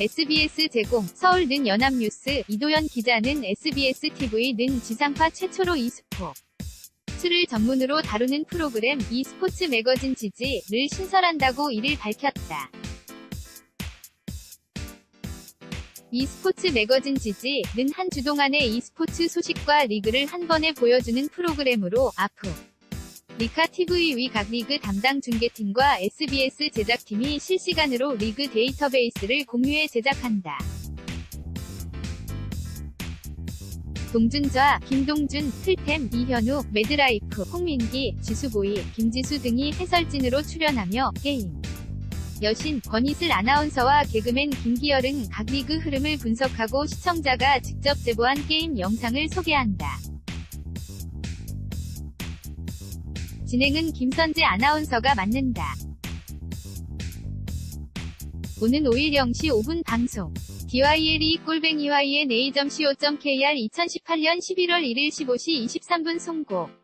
SBS 제공, 서울 는 연합뉴스, 이도현 기자는 SBS TV는 지상파 최초로 e스포츠를 전문으로 다루는 프로그램 e스포츠 매거진 지지를 신설한다고 이를 밝혔다. e스포츠 매거진 지지는 한 주 동안의 e스포츠 소식과 리그를 한 번에 보여주는 프로그램으로 아프 리카 TV 위각 리그 담당 중계팀과 SBS 제작팀이 실시간으로 리그 데이터베이스를 공유해 제작한다. 동준좌, 김동준, 틀템, 이현우, 매드라이프, 홍민기, 지수보이, 김지수 등이 해설진으로 출연하며 게임. 여신, 권희슬 아나운서와 개그맨 김기열은 각 리그 흐름을 분석하고 시청자가 직접 제보한 게임 영상을 소개한다. 진행은 김선재 아나운서가 맡는다. 오는 5일 0시 5분 방송. DYLE 꼴뱅이 YNA.co.kr 2018년 11월 1일 15시 23분 송고.